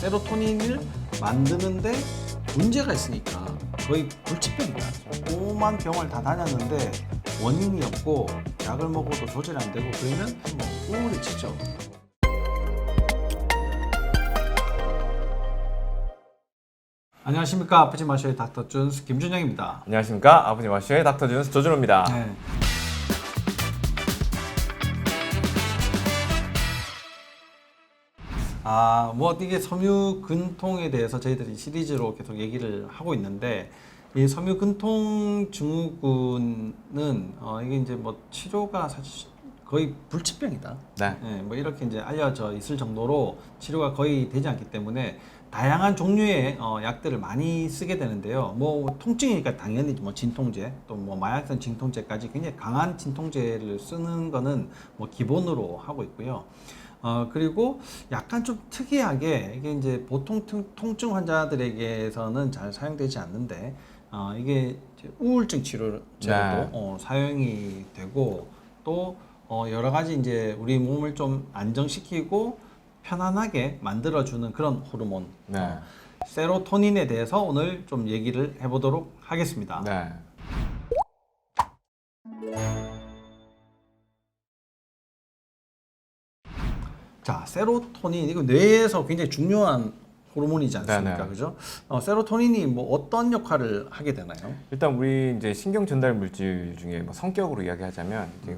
세로토닌을 만드는데 문제가 있으니까 거의 불치병이다. 오만 병을 다 다녔는데 원인이 없고 약을 먹어도 조절이 안 되고 그러면 뭐 우울해지죠. 안녕하십니까 아프지 마셔의 닥터 준스 김준영입니다. 안녕하십니까 아버지 마쇼의 닥터 준스 조준호입니다. 네. 아, 뭐 이게 섬유 근통에 대해서 저희들이 시리즈로 계속 얘기를 하고 있는데 이 섬유 근통 증후군은 어 이게 이제 뭐 치료가 사실 거의 불치병이다. 네. 예, 뭐 이렇게 이제 알려져 있을 정도로 치료가 거의 되지 않기 때문에 다양한 종류의 어, 약들을 많이 쓰게 되는데요. 뭐 통증이니까 당연히 뭐 진통제 또 뭐 마약성 진통제까지 굉장히 강한 진통제를 쓰는 거는 뭐 기본으로 하고 있고요. 어 그리고 약간 좀 특이하게 이게 이제 보통 통- 통증 환자들에게서는 잘 사용되지 않는데 어 이게 우울증 치료제로도 네. 어, 사용이 되고 또 어, 여러 가지 이제 우리 몸을 좀 안정시키고 편안하게 만들어주는 그런 호르몬 네. 어, 세로토닌에 대해서 오늘 좀 얘기를 해보도록 하겠습니다. 네. 자, 세로토닌 이거 뇌에서 굉장히 중요한 호르몬이지 않습니까? 네네. 그죠? 어, 세로토닌이 뭐 어떤 역할을 하게 되나요? 일단 우리 이제 신경 전달 물질 중에 뭐 성격으로 이야기하자면 이제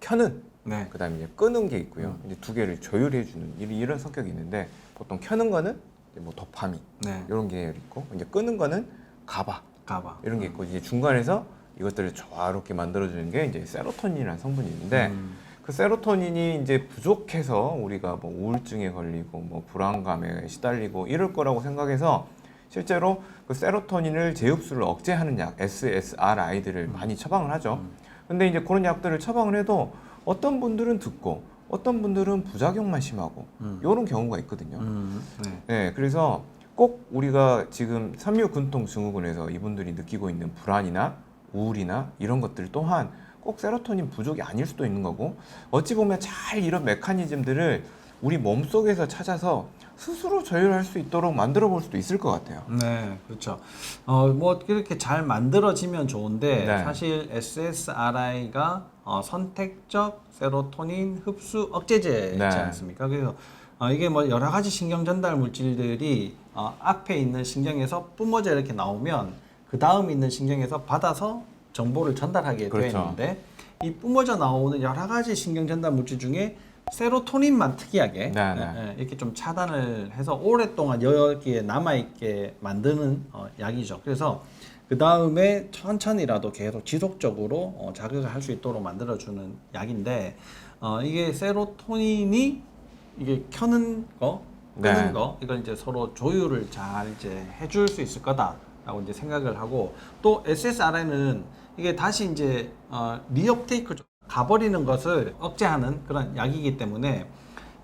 켜는 네. 그다음에 이제 끄는 게 있고요. 이제 두 개를 조율해 주는 이런, 성격이 있는데 보통 켜는 거는 이제 뭐 도파민 네. 이런 계열 있고 이제 끄는 거는 가바 가봐. 이런 게 있고 이제 중간에서 이것들을 조화롭게 만들어 주는 게 이제 세로토닌이라는 성분이 있는데 음, 그 세로토닌이 이제 부족해서 우리가 뭐 우울증에 걸리고 뭐 불안감에 시달리고 이럴 거라고 생각해서 실제로 그 세로토닌을 재흡수를 억제하는 약 SSRI들을 많이 처방을 하죠. 근데 이제 그런 약들을 처방을 해도 어떤 분들은 듣고 어떤 분들은 부작용만 심하고 음. 이런 경우가 있거든요. 음, 네. 네, 그래서 꼭 우리가 지금 섬유근통 증후군에서 이분들이 느끼고 있는 불안이나 우울이나 이런 것들 또한 꼭 세로토닌 부족이 아닐 수도 있는 거고 어찌 보면 잘 이런 메커니즘들을 우리 몸 속에서 찾아서 스스로 조율할 수 있도록 만들어 볼 수도 있을 것 같아요. 네, 그렇죠. 어, 뭐 이렇게 잘 만들어지면 좋은데 네. 사실 SSRI가 어, 선택적 세로토닌 흡수 억제제지 네. 않습니까? 그래서 어, 이게 뭐 여러 가지 신경 전달 물질들이 어, 앞에 있는 신경에서 뿜어져 이렇게 나오면 그 다음 있는 신경에서 받아서 정보를 전달하게 되어 그렇죠. 있는데 이 뿜어져 나오는 여러 가지 신경 전달 물질 중에 세로토닌만 특이하게 네, 네. 예, 예, 이렇게 좀 차단을 해서 오랫동안 여기에 남아 있게 만드는 어, 약이죠. 그래서 그 다음에 천천히라도 계속 지속적으로 어, 자극을 할 수 있도록 만들어주는 약인데 어, 이게 세로토닌이 이게 켜는 거, 끄는 네. 거 이걸 이제 서로 조율을 잘 이제 해줄 수 있을 거다라고 이제 생각을 하고 또 SSRI는 이게 다시 이제 어, 리업테이크 가버리는 것을 억제하는 그런 약이기 때문에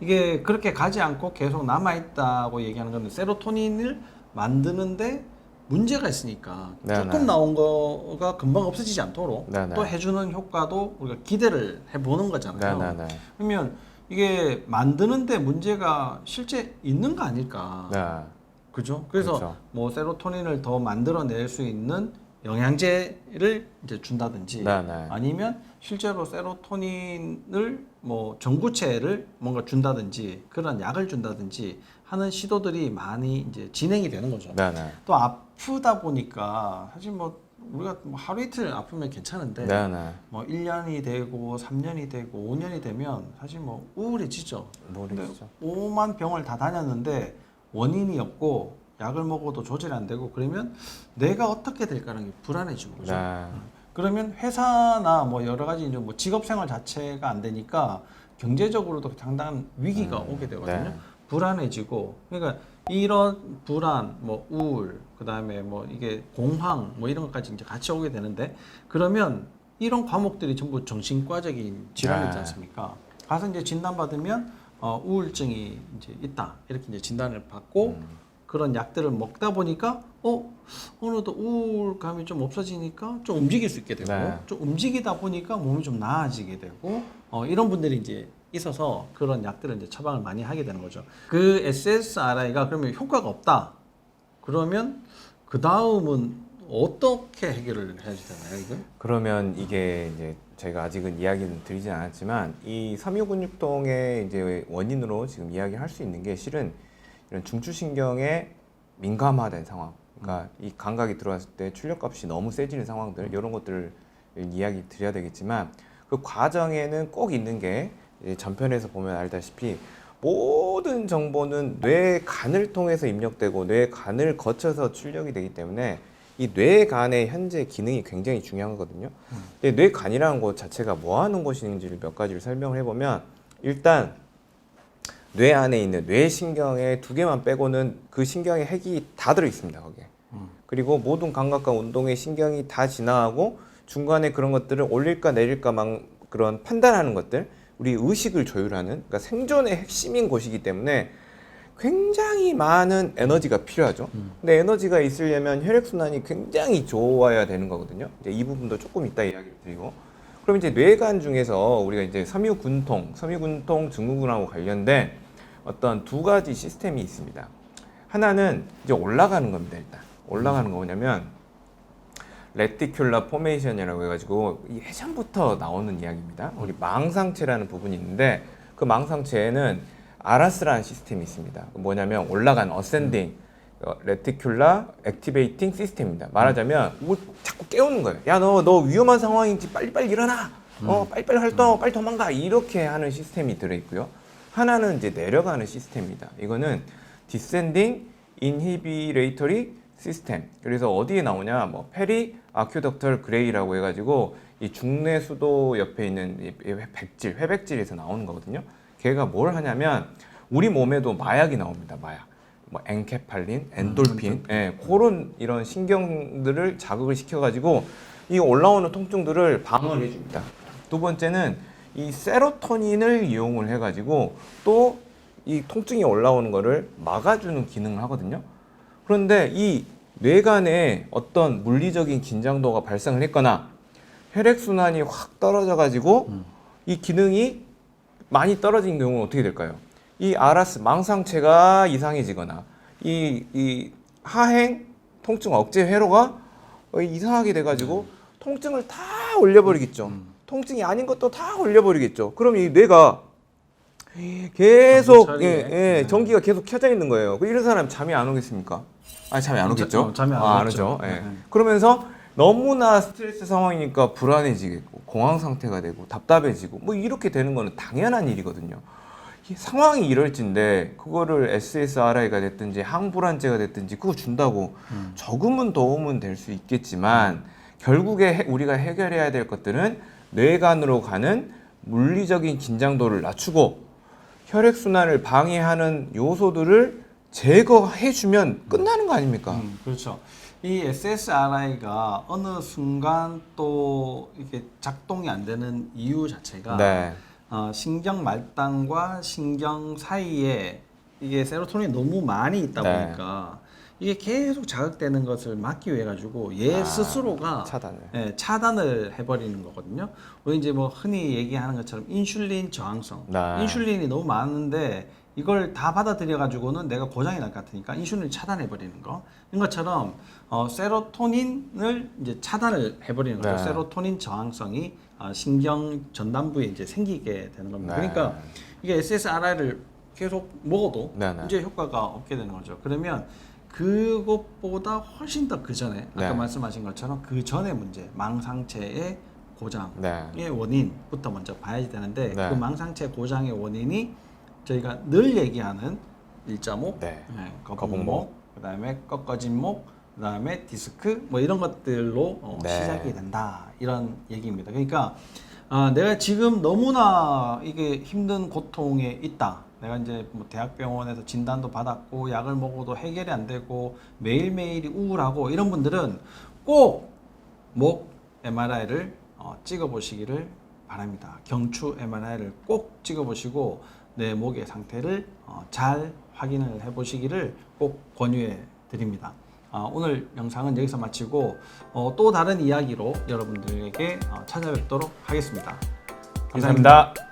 이게 그렇게 가지 않고 계속 남아 있다고 얘기하는 건 세로토닌을 만드는데 문제가 있으니까 네, 조금 네. 나온 거가 금방 없어지지 않도록 네, 네. 또 해주는 효과도 우리가 기대를 해보는 거잖아요. 네, 네, 네. 그러면 이게 만드는데 문제가 실제 있는 거 아닐까? 네. 그죠? 그래서 그렇죠. 뭐 세로토닌을 더 만들어낼 수 있는 영양제를 이제 준다든지 네, 네. 아니면 실제로 세로토닌을 뭐 전구체를 뭔가 준다든지 그런 약을 준다든지 하는 시도들이 많이 이제 진행이 되는 거죠. 네, 네. 또 아프다 보니까 사실 뭐 우리가 뭐 하루 이틀 아프면 괜찮은데 네, 네. 뭐 1년이 되고 3년이 되고 5년이 되면 사실 뭐 우울해지죠. 근데 모르겠죠. 5만 병을 다 다녔는데 원인이 없고 약을 먹어도 조절이 안 되고 그러면 내가 어떻게 될까라는 게 불안해지고 그죠? 네. 그러면 회사나 뭐 여러 가지 이제 뭐 직업 생활 자체가 안 되니까 경제적으로도 상당한 위기가 음, 오게 되거든요. 네. 불안해지고 그러니까 이런 불안, 뭐 우울, 그다음에 뭐 이게 공황 뭐 이런 것까지 이제 같이 오게 되는데 그러면 이런 과목들이 전부 정신과적인 질환이지 네. 않습니까? 가서 이제 진단 받으면 어, 우울증이 이제 있다 이렇게 이제 진단을 받고 음. 그런 약들을 먹다 보니까 어 어느덧 우울감이 좀 없어지니까 좀 움직일 수 있게 되고 네. 좀 움직이다 보니까 몸이 좀 나아지게 되고 어, 이런 분들이 이제 있어서 그런 약들을 이제 처방을 많이 하게 되는 거죠. 그 SSRI가 그러면 효과가 없다. 그러면 그 다음은 어떻게 해결을 해야 되나요, 이거? 그러면 이게 이제 저희가 아직은 이야기는 드리진 않았지만 이 삼유근육통의 이제 원인으로 지금 이야기할 수 있는 게 실은 이런 중추신경에 민감화된 상황. 그러니까 이 감각이 들어왔을 때 출력값이 너무 세지는 상황들 이런 것들을 이야기 드려야 되겠지만 그 과정에는 꼭 있는 게 이제 전편에서 보면 알다시피 모든 정보는 뇌 간을 통해서 입력되고 뇌 간을 거쳐서 출력이 되기 때문에 이 뇌 간의 현재 기능이 굉장히 중요하거든요. 근데 뇌간이라는 곳 자체가 뭐 하는 곳인지를 몇 가지를 설명을 해보면 일단 뇌 안에 있는 뇌신경의 두 개만 빼고는 그 신경의 핵이 다 들어 있습니다 거기에. 그리고 모든 감각과 운동의 신경이 다 지나가고 중간에 그런 것들을 올릴까 내릴까 막 그런 판단하는 것들 우리 의식을 조율하는 그러니까 생존의 핵심인 곳이기 때문에 굉장히 많은 에너지가 필요하죠. 근데 에너지가 있으려면 혈액 순환이 굉장히 좋아야 되는 거거든요. 이제 이 부분도 조금 이따 이야기를 드리고. 그럼 이제 뇌간 중에서 우리가 이제 섬유근통, 섬유근통 증후군하고 관련된 어떤 두 가지 시스템이 있습니다. 하나는 이제 올라가는 겁니다. 일단 올라가는 거 뭐냐면 레티큘라 포메이션이라고 해가지고 이 예전부터 나오는 이야기입니다. 우리 망상체라는 부분이 있는데 그 망상체에는 아라스라는 시스템이 있습니다. 그 뭐냐면 올라가는 어센딩 레티큘라 액티베이팅 시스템입니다. 말하자면 뭘 자꾸 깨우는 거예요. 야너너 위험한 상황인지 빨리 빨리 일어나. 어 빨리 빨리 활동 빨리 도망가 이렇게 하는 시스템이 들어 있고요. 하나는 이제 내려가는 시스템입니다. 이거는 디센딩 인히비레이터리 시스템. 그래서 어디에 나오냐? 뭐 페리 아큐덕털 그레이라고 해가지고 이 중내 수도 옆에 있는 이 백질, 회백질에서 나오는 거거든요. 걔가 뭘 하냐면 우리 몸에도 마약이 나옵니다. 마약. 뭐 엔케팔린, 엔돌핀, 예, 그런 이런 신경들을 자극을 시켜가지고 이 올라오는 통증들을 방어를 해줍니다. 두 번째는 이 세로토닌을 이용을 해가지고 또 이 통증이 올라오는 거를 막아주는 기능을 하거든요. 그런데 이 뇌간에 어떤 물리적인 긴장도가 발생을 했거나 혈액순환이 확 떨어져가지고 이 기능이 많이 떨어진 경우는 어떻게 될까요? 이 아라스 망상체가 이상해지거나 이, 이 하행 통증 억제 회로가 어, 이상하게 돼가지고 통증을 다 올려버리겠죠. 통증이 아닌 것도 다 올려버리겠죠. 그럼 이 뇌가 계속 예. 예, 네. 전기가 계속 켜져 있는 거예요. 그 이런 사람 잠이 안 오겠습니까? 아니 잠이 안 오겠죠. 어, 잠이 안 아, 안. 오죠. 예. 네. 그러면서 너무나 스트레스 상황이니까 불안해지겠고 공황 상태가 되고 답답해지고 뭐 이렇게 되는 거는 당연한 일이거든요. 이 상황이 이럴진데 그거를 SSRI가 됐든지 항불안제가 됐든지 그거 준다고 음. 조금은 도움은 될 수 있겠지만 결국에 해- 우리가 해결해야 될 것들은 뇌간으로 가는 물리적인 긴장도를 낮추고 혈액 순환을 방해하는 요소들을 제거해 주면 끝나는 거 아닙니까? 음, 그렇죠. 이 SSRI가 어느 순간 또 이게 작동이 안 되는 이유 자체가 네. 어, 신경 말단과 신경 사이에 이게 세로토닌이 너무 많이 있다 네. 보니까 이게 계속 자극되는 것을 막기 위해 가지고 얘 아, 스스로가 차단을. 예, 차단을 해버리는 거거든요. 우리 이제 뭐 흔히 얘기하는 것처럼 인슐린 저항성. 네. 인슐린이 너무 많은데 이걸 다 받아들여 가지고는 내가 고장이 날 것 같으니까 인슐린을 차단해 버리는 거. 이런 것처럼 어, 세로토닌을 이제 차단을 해버리는 거죠. 네. 세로토닌 저항성이 어, 신경 전단부에 이제 생기게 되는 겁니다. 네. 그러니까 이게 SSRI를 계속 먹어도 네, 네. 이제 효과가 없게 되는 거죠. 그러면 그것보다 훨씬 더 그 전에 아까 네. 말씀하신 것처럼 그 전에 문제 망상체의 고장의 네. 원인부터 먼저 봐야 되는데 네. 그 망상체 고장의 원인이 저희가 늘 얘기하는 일자목, 네. 네, 거북목, 거북목. 그다음에 꺾어진 목, 그다음에 디스크 뭐 이런 것들로 어, 네. 시작이 된다 이런 얘기입니다. 그러니까 아, 내가 지금 너무나 이게 힘든 고통에 있다. 내가 이제 뭐 대학병원에서 진단도 받았고 약을 먹어도 해결이 안 되고 매일매일이 우울하고 이런 분들은 꼭 목 MRI를 어, 찍어보시기를 바랍니다. 경추 MRI를 꼭 찍어보시고 내 목의 상태를 어, 잘 확인을 해보시기를 꼭 권유해 드립니다. 어, 오늘 영상은 여기서 마치고 어, 또 다른 이야기로 여러분들에게 어, 찾아뵙도록 하겠습니다. 감사합니다.